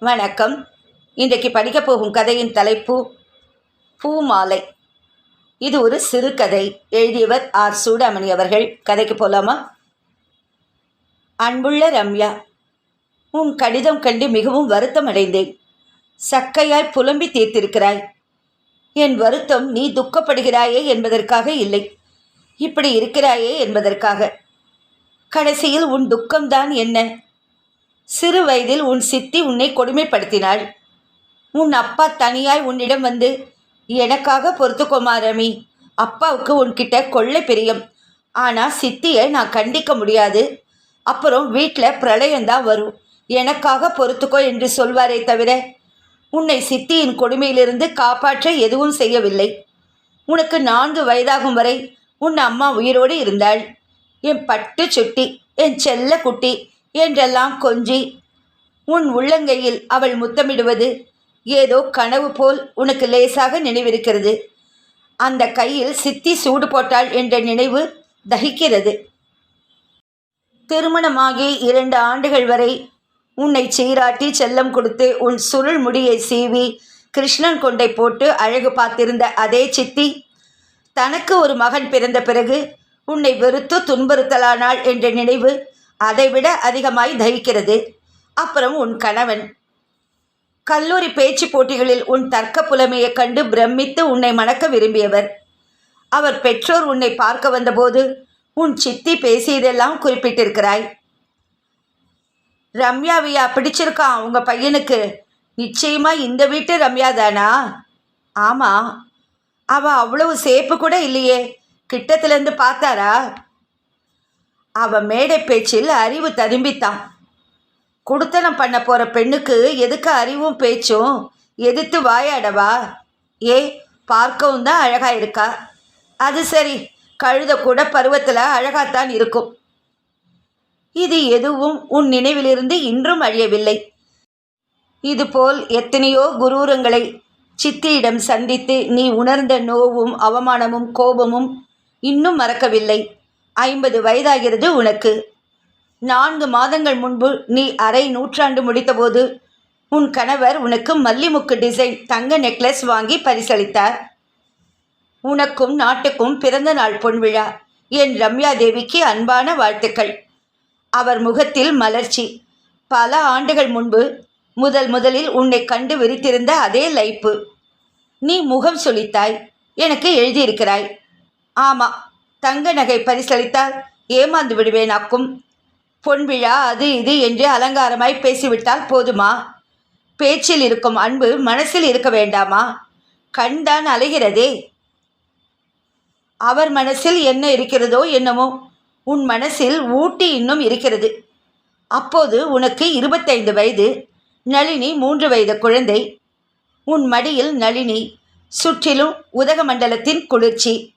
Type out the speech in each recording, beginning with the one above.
வணக்கம். இன்றைக்கு படிக்கப் போகும் கதையின் தலைப்பு பூமாலை. இது ஒரு சிறுகதை எழுதியவர் ஆர். சூடாமணி அவர்கள். கதைக்கு போலாமா? அன்புள்ள ரம்யா உன் கடிதம் கண்டு மிகவும் வருத்தம் அடைந்தேன் சக்கையாய் புலம்பி தீர்த்திருக்கிறாய். என் வருத்தம் நீ துக்கப்படுகிறாயே என்பதற்காக இல்லை. இப்படி இருக்கிறாயே என்பதற்காக. கடைசியில் உன் துக்கம்தான் என்ன? சிறு வயதில் உன் சித்தி உன்னை கொடுமைப்படுத்தினாள். உன் அப்பா தனியாய் உன்னிடம் வந்து எனக்காக பொறுத்துக்கோமா ரமி. அப்பாவுக்கு உன்கிட்ட கொள்ளை பிரியம். ஆனால் சித்தியை நான் கண்டிக்க முடியாது. அப்புறம் வீட்டில் பிரளயம்தான் வரும். எனக்காக பொறுத்துக்கோ என்று சொல்வாரே தவிர உன்னை சித்தியின் கொடுமையிலிருந்து காப்பாற்ற எதுவும் செய்யவில்லை. உனக்கு நான்கு வயதாகும் வரை உன் அம்மா உயிரோடு இருந்தாள். என் பட்டு சுட்டி என் செல்ல குட்டி என்றெல்லாம் கொஞ்சி உன் உள்ளங்கையில் அவள் முத்தமிடுவது ஏதோ கனவு போல் உனக்கு லேசாக நினைவிருக்கிறது. அந்த கையில் சித்தி சூடு போட்டாள் என்ற நினைவு தகிக்கிறது. திருமணமாகி இரண்டு ஆண்டுகள் வரை உன்னை சீராட்டி செல்லம் கொடுத்து உன் சுருள் முடியை சீவி கிருஷ்ணன் கொண்டை போட்டு அழகு பார்த்திருந்த அதே சித்தி தனக்கு ஒரு மகன் பிறந்த பிறகு உன்னை வெறுத்து துன்புறுத்தலானாள் என்ற நினைவு அதைவிட அதிகமாய் தகிக்கிறது. அப்புறம் உன் கணவன். கல்லூரி பேச்சு போட்டிகளில் உன் தர்க்க புலமையைக் கண்டு பிரமித்து உன்னை மணக்க விரும்பியவர். அவர் பெற்றோர் உன்னை பார்க்க வந்தபோது உன் சித்தி பேசியதெல்லாம் குறிப்பிட்டிருக்கிறாய். ரம்யாவையா பிடிச்சிருக்கான் உங்கள் பையனுக்கு? நிச்சயமா இந்த வீட்டு ரம்யா தானா? ஆமாம் அவள் அவ்வளவு சேப்பு கூட இல்லையே. கிட்டத்துலேருந்து பார்த்தாரா? அவன் மேடை பேச்சில் அறிவு ததும்பித்தான். குடுத்தனம் பண்ண போகிற பெண்ணுக்கு எதுக்கு அறிவும் பேச்சும்? எதிர்த்து வாயாடவா? ஏ பார்க்கவும் தான் அழகாக இருக்கா? அது சரி கழுத கூட பருவத்தில் அழகாத்தான் இருக்கும். இது எதுவும் உன் நினைவிலிருந்து இன்றும் அழியவில்லை. இதுபோல் எத்தனையோ குரூரங்களை சித்தியிடம் சந்தித்து நீ உணர்ந்த நோவும் அவமானமும் கோபமும் இன்னும் மறக்கவில்லை. ஐம்பது வயதாகிறது உனக்கு. நான்கு மாதங்கள் முன்பு நீ அரை நூற்றாண்டு முடித்தபோது உன் கணவர் உனக்கு மல்லிமுக்கு டிசைன் தங்க நெக்லஸ் வாங்கி பரிசளித்தார். உனக்கும் நாட்டுக்கும் பிறந்த நாள் பொன்விழா என் ரம்யா தேவிக்கு அன்பான வாழ்த்துக்கள். அவர் முகத்தில் மலர்ச்சி. பல ஆண்டுகள் முன்பு முதல் முதலில் உன்னை கண்டு விரித்திருந்த அதே லைப்பு. நீ முகம் சொலித்தாய் எனக்கு எழுதியிருக்கிறாய். ஆமாம் தங்க நகை பரிசளித்தால் ஏமாந்து விடுவேனாக்கும் பொன் விழா அது இது என்று அலங்காரமாய் பேசிவிட்டால் போதுமா? பேச்சில் இருக்கும் அன்பு மனசில் இருக்க வேண்டாமா? கண்தான் அலைகிறதே. அவர் மனசில் என்ன இருக்கிறதோ என்னமோ உன் மனசில் ஊட்டி இன்னும் இருக்கிறது. அப்போது உனக்கு இருபத்தைந்து வயது நளினி மூன்று வயது குழந்தை. உன் மடியில் நளினி சுற்றிலும் உதகமண்டலத்தின் குளிர்ச்சி.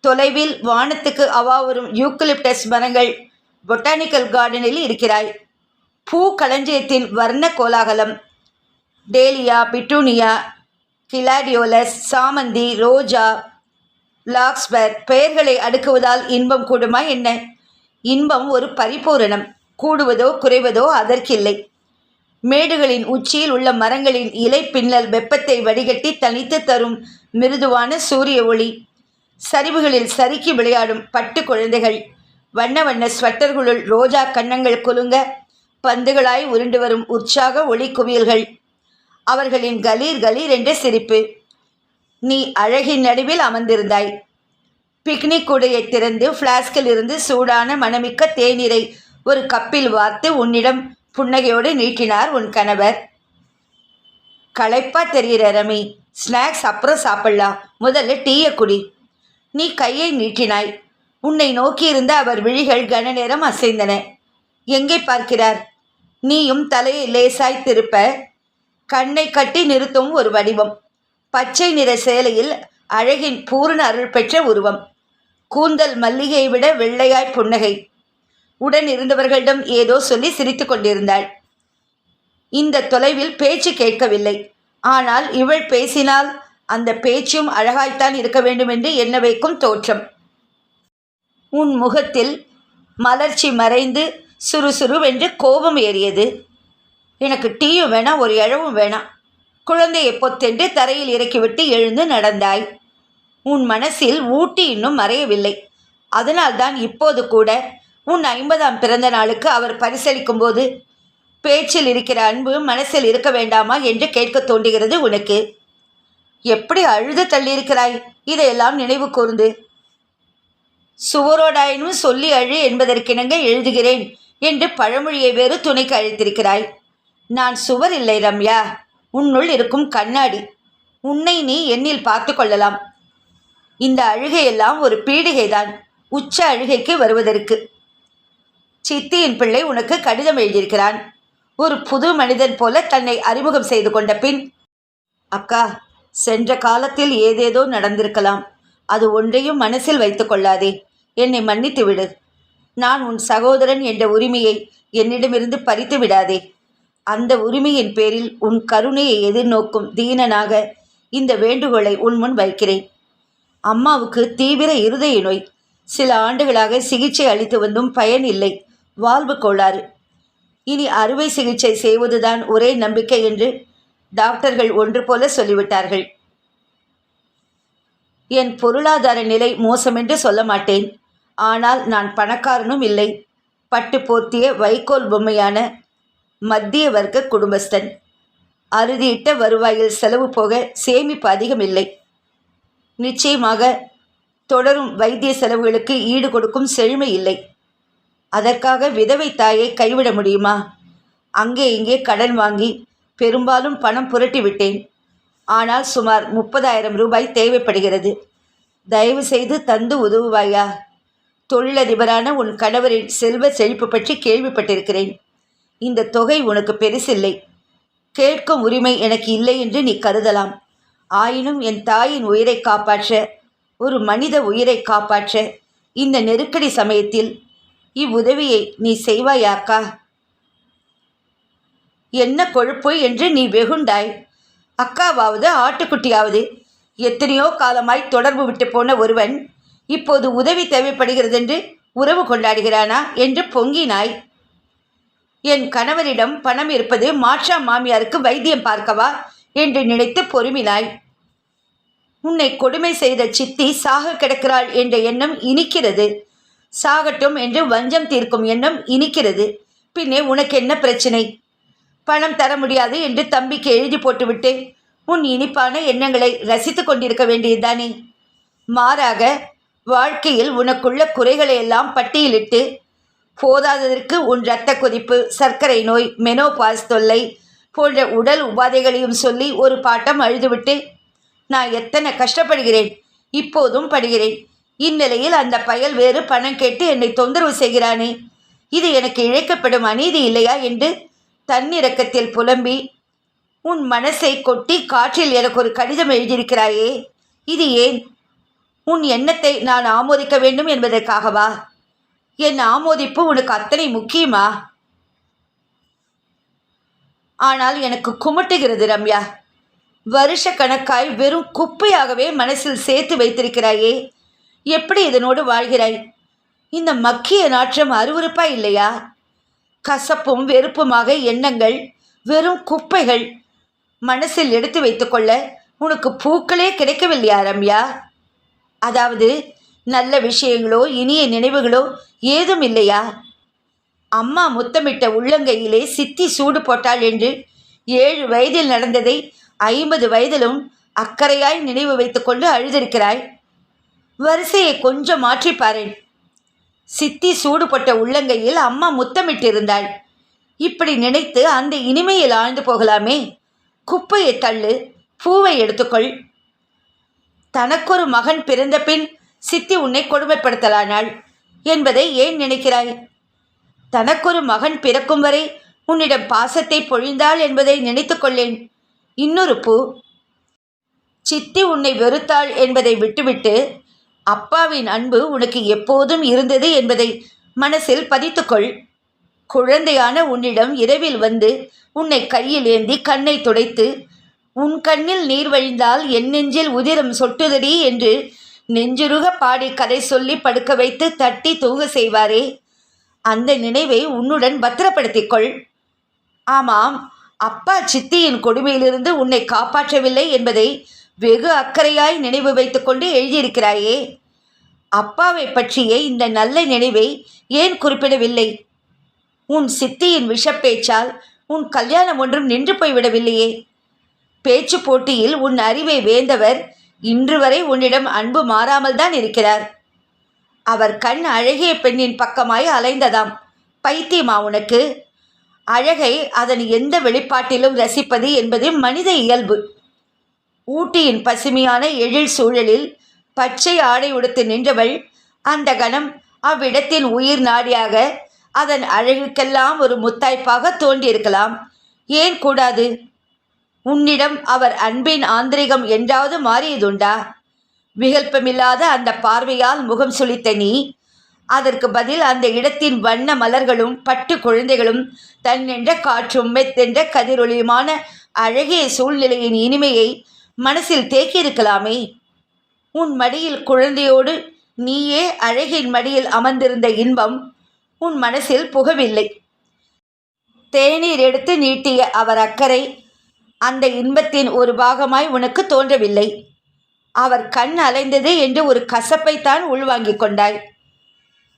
தொலைவில் வானத்துக்கு அவா வரும் யூக்கலிப்டஸ் மரங்கள் பொட்டானிக்கல் கார்டனில் இருக்கிறாய். பூ களஞ்சியத்தின் வர்ண கோலாகலம். டேலியா பிட்டூனியா கிலாடியோலஸ் சாமந்தி ரோஜா லாக்ஸ்பர் பெயர்களை அடுக்குவதால் இன்பம் கூடுமா என்ன? இன்பம் ஒரு பரிபூரணம். கூடுவதோ குறைவதோ அதற்கில்லை. மேடுகளின் உச்சியில் உள்ள மரங்களின் இலை பின்னல் வெப்பத்தை வடிகட்டி தனித்து தரும் மிருதுவான சூரிய ஒளி. சரிவுகளில் சறுக்கி விளையாடும் பட்டு குழந்தைகள். வண்ண வண்ண ஸ்வெட்டர்களுள் ரோஜா கன்னங்கள் குலுங்க பந்துகளாய் உருண்டு வரும் உற்சாக ஒளி குவியல்கள். அவர்களின் கலீர் கலீர் என்ற சிரிப்பு. நீ அழகின் நடுவில் அமர்ந்திருந்தாய். பிக்னிக் கூடையை திறந்து ஃப்ளாஸ்கில் இருந்து சூடான மணமிக்க தேநீரை ஒரு கப்பில் வார்த்து உன்னிடம் புன்னகையோடு நீட்டினார் உன் கணவர். களைப்பா தெரிகிற ரமி ஸ்நாக்ஸ் அப்புறம் சாப்பிடலாம். முதல்ல டீயை குடி. நீ கையை நீட்டினாய். உன்னை நோக்கியிருந்த அவர் விழிகள் கன நேரம் அசைந்தன. எங்கே பார்க்கிறார்? நீயும் தலையை லேசாய் திருப்ப கண்ணை கட்டி நிறுத்தும் ஒரு வடிவம். பச்சை நிற சேலையில் அழகின் பூரண அருள் பெற்ற உருவம். கூந்தல் மல்லிகையை விட வெள்ளையாய் புன்னகை. உடன் இருந்தவர்களிடம் ஏதோ சொல்லி சிரித்து கொண்டிருந்தாள். இந்த தொலைவில் பேச்சு கேட்கவில்லை. ஆனால் இவள் பேசினால் அந்த பேச்சும் அழகாய்த்தான் இருக்க வேண்டும் என்று எண்ண வைக்கும் தோற்றம். உன் முகத்தில் மலர்ச்சி மறைந்து சுறுசுறுவென்று கோபம் ஏறியது. எனக்கு டீயும் வேணாம் ஒரு இழவும் வேணாம். குழந்தையை பொத்தென்று தரையில் இறக்கிவிட்டு எழுந்து நடந்தாய். உன் மனசில் ஊட்டி இன்னும் மறையவில்லை. அதனால்தான் இப்போது கூட உன் ஐம்பதாம் பிறந்த நாளுக்கு அவர் பரிசளிக்கும் போது பேச்சில் இருக்கிற அன்பு மனசில் இருக்க வேண்டாமா என்று கேட்க தோன்றுகிறது உனக்கு. எப்படி அழுது தள்ளியிருக்கிறாய்? இதையெல்லாம் நினைவு கூர்ந்து. சுவரோடாயினும் சொல்லி அழு என்பதற்கிணங்க எழுதுகிறேன் என்று பழமொழியை வேறு துணைக்கு அழைத்திருக்கிறாய். நான் சுவர் இல்லை ரம்யா. உன்னுள் இருக்கும் கண்ணாடி. உன்னை நீ எண்ணில் பார்த்து கொள்ளலாம். இந்த அழுகையெல்லாம் ஒரு பீடிகைதான். உச்ச அழுகைக்கு வருவதற்கு. சித்தியின் பிள்ளை உனக்கு கடிதம் எழுதியிருக்கிறான். ஒரு புது மனிதன் போல தன்னை அறிமுகம் செய்து கொண்ட பின் அக்கா சென்ற காலத்தில் ஏதேதோ நடந்திருக்கலாம். அது ஒன்றையும் மனசில் வைத்து கொள்ளாதே. என்னை மன்னித்து விடு. நான் உன் சகோதரன் என்ற உரிமையை என்னிடமிருந்து பறித்து விடாதே. அந்த உரிமையின் பேரில் உன் கருணையை எதிர்நோக்கும் தீனனாக இந்த வேண்டுகோளை உன் முன் வைக்கிறேன். அம்மாவுக்கு தீவிர இருதய நோய். சில ஆண்டுகளாக சிகிச்சை அளித்து வந்தும் பயன் இல்லை. வாழ்வு கோளாறு. இனி அறுவை சிகிச்சை செய்வதுதான் ஒரே நம்பிக்கை என்று டாக்டர்கள் ஒன்று போல சொல்லிவிட்டார்கள். என் பொருளாதார நிலை மோசமென்று சொல்ல மாட்டேன். ஆனால் நான் பணக்காரனும் இல்லை. பட்டு போர்த்திய வைக்கோல் பொம்மையான மத்திய வர்க்க குடும்பஸ்தன். அறுதியிட்ட வருவாயில் செலவு போக சேமிப்பு அதிகம் இல்லை. நிச்சயமாக தொடரும் வைத்திய செலவுகளுக்கு ஈடு கொடுக்கும் செழுமை இல்லை. அதற்காக விதவை தாயை கைவிட முடியுமா? அங்கே இங்கே கடன் வாங்கி பெரும்பாலும் பணம் புரட்டி விட்டேன். ஆனால் சுமார் முப்பதாயிரம் ரூபாய் தேவைப்படுகிறது. தயவு செய்து தந்து உதவுவாயா? தொழிலதிபரான உன் கணவரின் செல்வ செழிப்பு பற்றி கேள்விப்பட்டிருக்கிறேன். இந்த தொகை உனக்கு பெருசில்லை. கேட்கும் உரிமை எனக்கு இல்லை என்று நீ கருதலாம். ஆயினும் என் தாயின் உயிரை காப்பாற்ற ஒரு மனித உயிரை காப்பாற்ற இந்த நெருக்கடி சமயத்தில் இவ்வுதவியை நீ செய்வாயாக்கா? என்ன கொழுப்பு என்று நீ வெகுண்டாய். அக்காவாவது ஆட்டுக்குட்டியாவது. எத்தனையோ காலமாய் தொடர்பு விட்டு போன ஒருவன் இப்போது உதவி தேவைப்படுகிறது என்று உறவு கொண்டாடுகிறானா என்று பொங்கினாய். என் கணவரிடம் பணம் இருப்பது மாற்றா மாமியாருக்கு வைத்தியம் பார்க்கவா என்று நினைத்து பொறுமினாய். உன்னை கொடுமை செய்த சித்தி சாக கிடக்கிறாள் என்ற எண்ணம் இனிக்கிறது. சாகட்டும் என்று வஞ்சம் தீர்க்கும் எண்ணம் இனிக்கிறது. பின்னே உனக்கு என்ன பிரச்சினை? பணம் தர முடியாது என்று தம்பிக்கு எழுதி போட்டுவிட்டு உன் இனிப்பான எண்ணங்களை ரசித்து கொண்டிருக்க வேண்டியதுதானே? மாறாக வாழ்க்கையில் உனக்குள்ள குறைகளை எல்லாம் பட்டியலிட்டு போதாததற்கு உன் இரத்த கொதிப்பு சர்க்கரை நோய் மெனோபாஸ் தொல்லை போன்ற உடல் உபாதைகளையும் சொல்லி ஒரு பாட்டம் அழுதுவிட்டு நான் எத்தனை கஷ்டப்படுகிறேன்? இப்போதும் படுகிறேன். இந்நிலையில் அந்த பயல் வேறு பணம் கேட்டு என்னை தொந்தரவு செய்கிறானே. இது எனக்கு இழைக்கப்படும் அநீதி இல்லையா? என்று தன்னிறக்கத்தில் புலம்பி உன் மனசை கொட்டி காற்றில் எனக்கு ஒரு கடிதம் எழுதியிருக்கிறாயே இது ஏன்? உன் எண்ணத்தை நான் ஆமோதிக்க வேண்டும் என்பதற்காகவா? என் ஆமோதிப்பு உனக்கு அத்தனை முக்கியமா? ஆனால் எனக்கு குமட்டுகிறது ரம்யா. வருஷ கணக்காய் வெறும் குப்பையாகவே மனசில் சேர்த்து வைத்திருக்கிறாயே எப்படி இதனோடு வாழ்கிறாய்? இந்த மக்கிய நாற்றம் அருவறுப்பா இல்லையா? கசப்பும் வெறுப்புமாக எண்ணங்கள் வெறும் குப்பைகள் மனசில் எடுத்து வைத்துக்கொள்ள உனக்கு பூக்களே கிடைக்கவில்லையா ரம்யா? அதாவது நல்ல விஷயங்களோ இனிய நினைவுகளோ ஏதும் இல்லையா? அம்மா முத்தமிட்ட உள்ளங்கையிலே சித்தி சூடு போட்டாள் என்று ஏழு வயதில் நடந்ததை ஐம்பது வயதிலும் அக்கறையாய் நினைவு வைத்துக்கொண்டு அழுதிருக்கிறாய். வரிசையை கொஞ்சம் மாற்றிப்பாரேன் சித்தி சூடுபட்ட உள்ளங்கையில் அம்மா முத்தமிட்டிருந்தாள். இப்படி நினைத்து அந்த இனிமையில் ஆழ்ந்து போகலாமே. குப்பையை தள்ளு பூவை எடுத்துக்கொள். தனக்கொரு மகன் பிறந்த பின் சித்தி உன்னை கொடுமைப்படுத்தலானாள் என்பதை ஏன் நினைக்கிறாய்? தனக்கொரு மகன் பிறக்கும் வரை உன்னிடம் பாசத்தை பொழிந்தாள் என்பதை நினைத்து கொள்ளேன். இன்னொரு பூ. சித்தி உன்னை வெறுத்தாள் என்பதை விட்டுவிட்டு அப்பாவின் அன்பு உனக்கு எப்போதும் இருந்தது என்பதை மனசில் பதித்துக்கொள். குழந்தையான உன்னிடம் இரவில் வந்து உன்னை கையில் ஏந்தி கண்ணை துடைத்து உன் கண்ணில் நீர் வழிந்தால் என் நெஞ்சில் உதிரம் சொட்டுதடி என்று நெஞ்சுருக பாடி கதை சொல்லி படுக்க வைத்து தட்டி தூங்க செய்வாரே. அந்த நினைவை உன்னுடன் பத்திரப்படுத்திக் கொள் ஆமாம் அப்பா சித்தியின் கொடுமையிலிருந்து உன்னை காப்பாற்றவில்லை என்பதை வெகு அக்கறையாய் நினைவு வைத்துக்கொண்டு எழுதியிருக்கிறாயே. அப்பாவை பற்றிய இந்த நல்ல நினைவை ஏன் குறிப்பிடவில்லை? உன் சித்தியின் விஷப்பேச்சால் உன் கல்யாணம் ஒன்றும் நின்று போய்விடவில்லையே. பேச்சு போட்டியில் உன் அறிவை வேந்தவர் இன்று வரை உன்னிடம் அன்பு மாறாமல் தான் இருக்கிறார். அவர் கண் அழகிய பெண்ணின் பக்கமாய் அலைந்ததாம். பைத்தியமா உனக்கு? அழகை அதன் எந்த வெளிப்பாட்டிலும் ரசிப்பது என்பது மனித இயல்பு. ஊட்டியின் பசுமையான எழில் சூழலில் பச்சை ஆடை உடுத்து நின்றவள் அந்த கணம் அவ்விடத்தின் உயிர் நாடியாக அதன் அழகுக்கெல்லாம் ஒரு முத்தாய்ப்பாக தோன்றியிருக்கலாம். ஏன் கூடாது? உன்னிடம் அவர் அன்பின் ஆந்திரிகம் என்றாவது மாறியதுண்டா? விகல்பமில்லாத அந்த பார்வையால் முகம் சுளித்த நீ அதற்கு பதில் அந்த இடத்தின் வண்ண மலர்களும் பட்டு குழந்தைகளும் தன்னென்ற காற்றும் மெத்தென்ற கதிரொளியுமான அழகிய சூழ்நிலையின் இனிமையை மனசில் தேக்கியிருக்கலாமே? உன் மடியில் குழந்தையோடு நீயே அழகின் மடியில் அமர்ந்திருந்த இன்பம் உன் மனசில் புகவில்லை. தேநீர் எடுத்து நீட்டிய அவர் அக்கறை அந்த இன்பத்தின் ஒரு பாகமாய் உனக்கு தோன்றவில்லை. அவர் கண் அலைந்தது என்று ஒரு கசப்பைத்தான் உள்வாங்கிக் கொண்டாய்.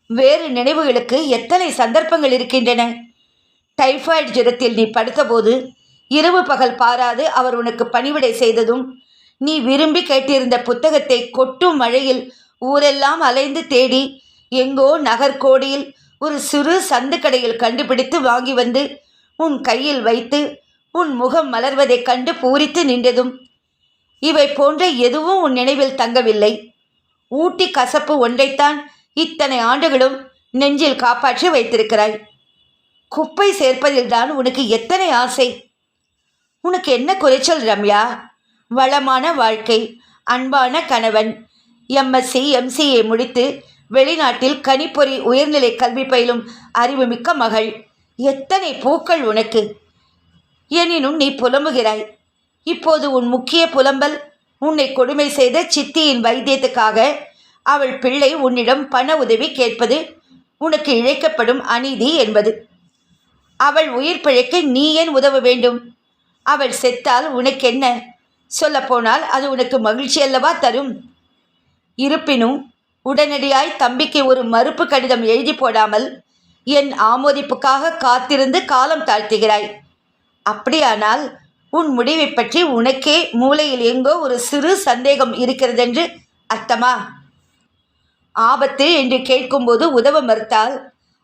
வேறு நினைவுகளுக்கு எத்தனை சந்தர்ப்பங்கள் இருக்கின்றன? டைஃபாய்டு ஜுரத்தில் நீ படுத்தபோது இரவு பகல் பாராது அவர் உனக்கு பணிவிடை செய்ததும் நீ விரும்பி கேட்டிருந்த புத்தகத்தை கொட்டும் மழையில் ஊரெல்லாம் அலைந்து தேடி எங்கோ நகர்கோடியில் ஒரு சிறு சந்துக்கடையில் கண்டுபிடித்து வாங்கி வந்து உன் கையில் வைத்து உன் முகம் மலர்வதைக் கண்டு பூரித்து நின்றதும் இவை போன்ற எதுவும் உன் நினைவில் தங்கவில்லை. ஊட்டி கசப்பு ஒன்றைத்தான் இத்தனை ஆண்டுகளும் நெஞ்சில் காப்பாற்றி வைத்திருக்கிறாய். குப்பை சேர்ப்பதில்தான் உனக்கு எத்தனை ஆசை? உனக்கு என்ன குறைச்சல் ரம்யா? வளமான வாழ்க்கை. அன்பான கணவன். எம்எஸ்சி எம்சிஏ முடித்து வெளிநாட்டில் கணிப்பொறி உயர்நிலை கல்வி பயிலும் அறிவுமிக்க மகள். எத்தனை பூக்கள் உனக்கு? எனினும் நீ புலம்புகிறாய். இப்போது உன் முக்கிய புலம்பல் உன்னை கொடுமை செய்த சித்தியின் வைத்தியத்துக்காக அவள் பிள்ளை உன்னிடம் பண உதவி கேட்பது உனக்கு இழைக்கப்படும் அநீதி என்பது. அவள் உயிர் பிழைக்க நீ ஏன் உதவ வேண்டும்? அவள் செத்தால் உனக்கென்ன? சொல்லப்போனால் அது உனக்கு மகிழ்ச்சி அல்லவா தரும்? இருப்பினும் உடனடியாய் தம்பிக்கு ஒரு மறுப்பு கடிதம் எழுதி போடாமல் என் ஆமோதிப்புக்காக காத்திருந்து காலம் தாழ்த்துகிறாய். அப்படியானால் உன் முடிவை பற்றி உனக்கே மூளையில் எங்கோ ஒரு சிறு சந்தேகம் இருக்கிறதென்று அர்த்தமா? ஆபத்து என்று கேட்கும்போது உதவ மறுத்தால்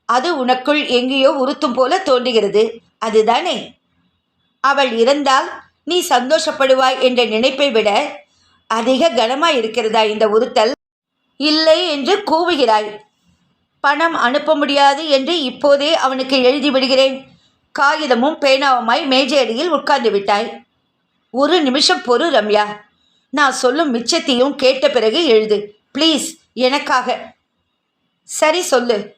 அது உனக்குள் எங்கேயோ உறுத்தும் போல தோன்றுகிறது. அதுதானே? அவள் இறந்தால் நீ சந்தோஷப்படுவாய் என்ற நினைப்பை விட அதிக கனமாய் இருக்கிறதா இந்த உறுத்தல்? இல்லை என்று கூவுகிறாய். பணம் அனுப்ப முடியாது என்று இப்போதே அவனுக்கு எழுதி விடுகிறேன். காகிதமும் பேனாவுமாய் மேஜையடியில் உட்கார்ந்து விட்டாய். ஒரு நிமிஷம் பொறு ரம்யா. நான் சொல்லும் மிச்சத்தையும் கேட்ட பிறகு எழுது. ப்ளீஸ் எனக்காக. சரி சொல்லு.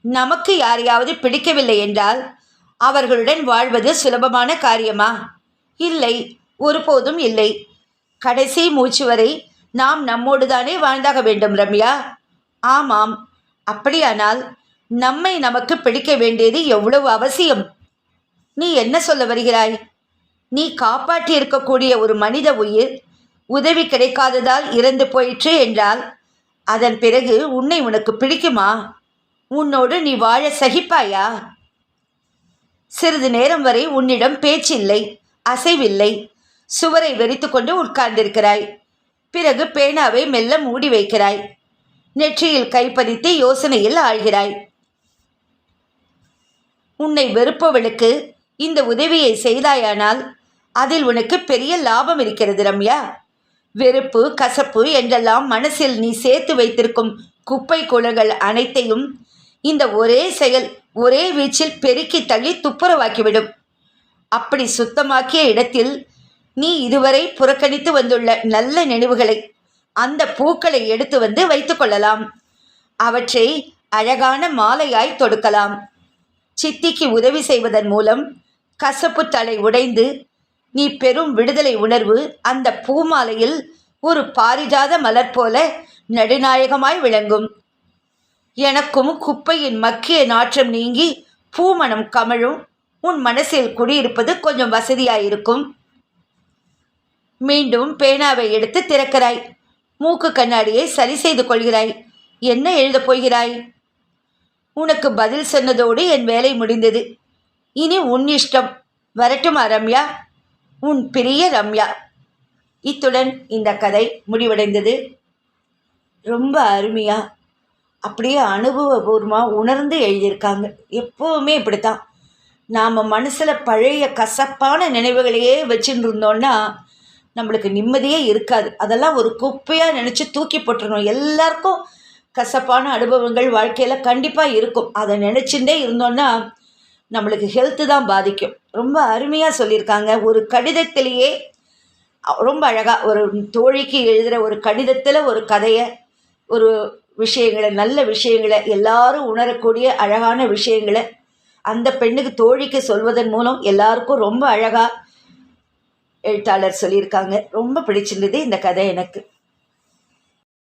நமக்கு யாரையாவது பிடிக்கவில்லை என்றால் அவர்களுடன் வாழ்வது சுலபமான காரியமா? இல்லை ஒருபோதும் இல்லை. கடைசி மூச்சு வரை நாம் நம்மோடு தானே வாழ்ந்தாக வேண்டும் ரம்யா. ஆமாம் அப்படியானால் நம்மை நமக்கு பிடிக்க வேண்டியது எவ்வளவு அவசியம்? நீ என்ன சொல்ல வருகிறாய்? நீ காப்பாற்றி இருக்கக்கூடிய ஒரு மனித உயிர் உதவி கிடைக்காததால் இறந்து போயிற்று என்றால் அதன் பிறகு உன்னை உனக்கு பிடிக்குமா? உன்னோடு நீ வாழ சகிப்பாயா? சிறிது நேரம் வரை உன்னிடம் பேச்சில்லை. அசைவில்லை. சுவரை வெறித்து கொண்டு உட்கார்ந்திருக்கிறாய். பிறகு பேனாவை மெல்ல மூடி வைக்கிறாய். நெற்றியில் கைப்பதித்து யோசனையில் ஆழ்கிறாய். உன்னை வெறுப்பவளுக்கு இந்த உதவியை செய்தாயானால் அதில் உனக்கு பெரிய லாபம் இருக்கிறது ரம்யா. வெறுப்பு கசப்பு என்றெல்லாம் மனசில் நீ சேர்த்து வைத்திருக்கும் குப்பை குளங்கள் அனைத்தையும் இந்த ஒரே செயல் ஒரே வீச்சில் பெருக்கி தள்ளி துப்புரவாக்கிவிடும். அப்படி சுத்தமாக்கிய இடத்தில் நீ இதுவரை புறக்கணித்து வந்துள்ள நல்ல நினைவுகளை அந்த பூக்களை எடுத்து வந்து வைத்துக்கொள்ளலாம் அவற்றை அழகான மாலையாய் தொடுக்கலாம். சித்திக்கு உதவி செய்வதன் மூலம் கசப்பு தலை உடைந்து நீ பெரும் விடுதலை உணர்வு அந்த பூமாலையில் ஒரு பாரிஜாத மலர் போல நடுநாயகமாய் விளங்கும். எனக்கும் குப்பையின் மக்கிய நாற்றம் நீங்கி பூமணம் கமழும். உன் மனசில் குடியிருப்பது கொஞ்சம் வசதியாக இருக்கும் மீண்டும் பேனாவை எடுத்து திறக்கிறாய். மூக்கு கண்ணாடியை சரி செய்து கொள்கிறாய். என்ன எழுதப் போகிறாய்? உனக்கு பதில் சொன்னதோடு என் வேலை முடிந்தது. இனி உன் இஷ்டம். வரட்டுமா ரம்யா? உன் பிரிய ரம்யா. இத்துடன் இந்த கதை முடிவடைந்தது. ரொம்ப அருமையாக அப்படியே அனுபவபூர்வமாக உணர்ந்து எழுதியிருக்காங்க. எப்போவுமே இப்படித்தான். நாம் மனசில் பழைய கசப்பான நினைவுகளையே வச்சுட்டு இருந்தோன்னா நம்மளுக்கு நிம்மதியே இருக்காது. அதெல்லாம் ஒரு குப்பையாக நினச்சி தூக்கி போட்டுறணும். எல்லாருக்கும் கசப்பான அனுபவங்கள் வாழ்க்கையில் கண்டிப்பாக இருக்கும். அதை நினச்சிட்டே இருந்தோன்னா நம்மளுக்கு ஹெல்த்து தான் பாதிக்கும். ரொம்ப அருமையாக சொல்லியிருக்காங்க. ஒரு கடிதத்திலேயே ரொம்ப அழகாக ஒரு தோழிக்கு எழுதுகிற ஒரு கடிதத்தில் ஒரு கதையை ஒரு விஷயங்களை நல்ல விஷயங்களை எல்லாரும் உணரக்கூடிய அழகான விஷயங்களை அந்த பெண்ணுக்கு தோழிக்கு சொல்வதன் மூலம் எல்லாருக்கும் ரொம்ப அழகாக எழுத்தாளர் சொல்லியிருக்காங்க. ரொம்ப பிடிச்சிருந்தது இந்த கதை எனக்கு.